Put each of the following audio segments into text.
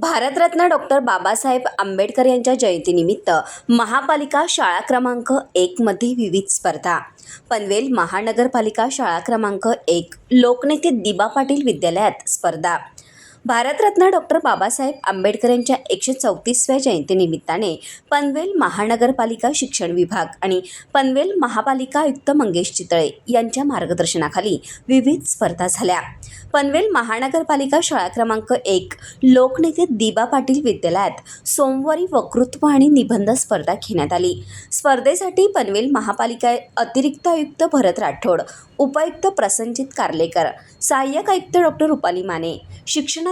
Bharat Ratna doctor Babasaheb Ambedkar यांच्या जयंतीनिमित्त महापालिका शाळा क्रमांक एकमध्ये विविध स्पर्धा. पनवेल महानगरपालिका शाळा क्रमांक एक लोकनेते दिबा पाटील विद्यालयात स्पर्धा. भारतरत्न डॉक्टर बाबासाहेब आंबेडकर यांच्या एकशे चौतीसव्या जयंतीनिमित्ताने पनवेल महानगरपालिका शिक्षण विभाग आणि पनवेल महापालिका आयुक्त मंगेश चितळे यांच्या मार्गदर्शनाखाली विविध स्पर्धा झाल्या. पनवेल महानगरपालिका शाळा क्रमांक एक लोकनेते दिबा पाटील विद्यालयात सोमवारी वक्तृत्व आणि निबंध स्पर्धा घेण्यात आली. स्पर्धेसाठी पनवेल महापालिका अतिरिक्त आयुक्त भरत राठोड उपायुक्त प्रसंजित कार्लेकर सहाय्यक आयुक्त डॉक्टर रुपाली माने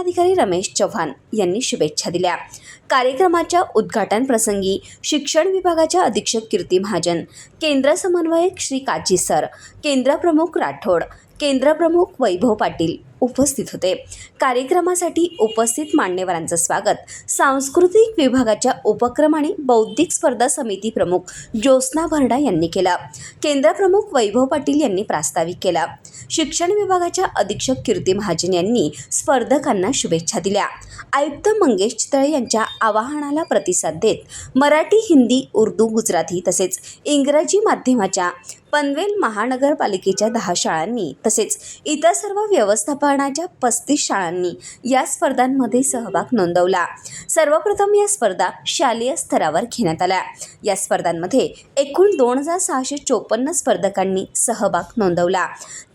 जिल्हाधिकारी रमेश चव्हाण यांनी शुभेच्छा दिल्या. कार्यक्रमाच्या उद्घाटन प्रसंगी शिक्षण विभागाच्या अधीक्षक कीर्ती महाजन केंद्र समन्वयक श्री काची सर केंद्रप्रमुख राठोड केंद्रप्रमुख वैभव पाटील उपस्थित होते. कार्यक्रमासाठी उपस्थित मान्यवरांचं स्वागत. सांस्कृतिक विभागाच्या उपक्रम आणि बौद्धिक स्पर्धा समिती प्रमुख ज्योत्स्ना भरडा यांनी केला. केंद्रप्रमुख वैभव पाटील यांनी प्रास्ताविक केला. शिक्षण विभागाच्या अधीक्षक कीर्ती महाजन यांनी स्पर्धकांना शुभेच्छा दिल्या. आयुक्त मंगेश चितळे यांच्या आवाहनाला प्रतिसाद देत मराठी हिंदी उर्दू गुजराती तसेच इंग्रजी माध्यमाच्या पनवेल महानगरपालिकेच्या दहा शाळांनी तसेच इतर सर्व व्यवस्थापनाच्या पस्तीस शाळांनी या स्पर्धांमध्ये सहभाग नोंदवला. सर्वप्रथम या स्पर्धा शालेय स्तरावर घेण्यात आल्या. या स्पर्धांमध्ये एकूण दोन हजार सहाशे चोपन्न स्पर्धकांनी सहभाग नोंदवला.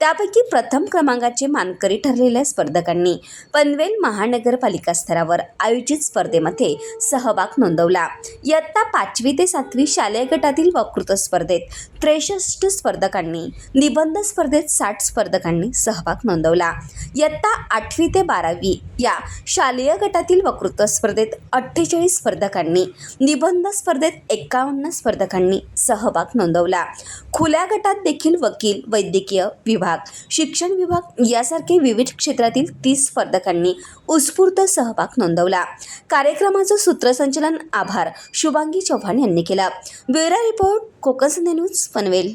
त्यापैकी प्रथम क्रमांकाचे मानकरी ठरलेल्या स्पर्धकांनी पनवेल महानगरपालिका स्तरावर आयोजित स्पर्धेमध्ये सहभाग नोंदवला. इयत्ता पाचवी ते सातवी शालेय गटातील वक्तृत्व स्पर्धेत त्रेसष्ट स्पर्धकांनी निबंध स्पर्धेत साठ स्पर्धकांनी सहभाग नोंदवला. इयत्ता आठवी ते बारावी या शालेय गटातील वक्तृत्व स्पर्धेत अठ्ठेचाळीस स्पर्धकांनी निबंध स्पर्धेत एकावन्न स्पर्धकांनी सहभाग नोंदवला. खुल्या गटात देखील वकील वैद्यकीय विभाग शिक्षण विभाग यासारखे विविध क्षेत्रातील तीस स्पर्धकांनी उत्स्फूर्त सहभाग नोंदवला. कार्यक्रमाचं सूत्रसंचलन आभार शुभांगी चव्हाण यांनी केला. ब्युरो रिपोर्ट कोकस न्यूज पनवेल.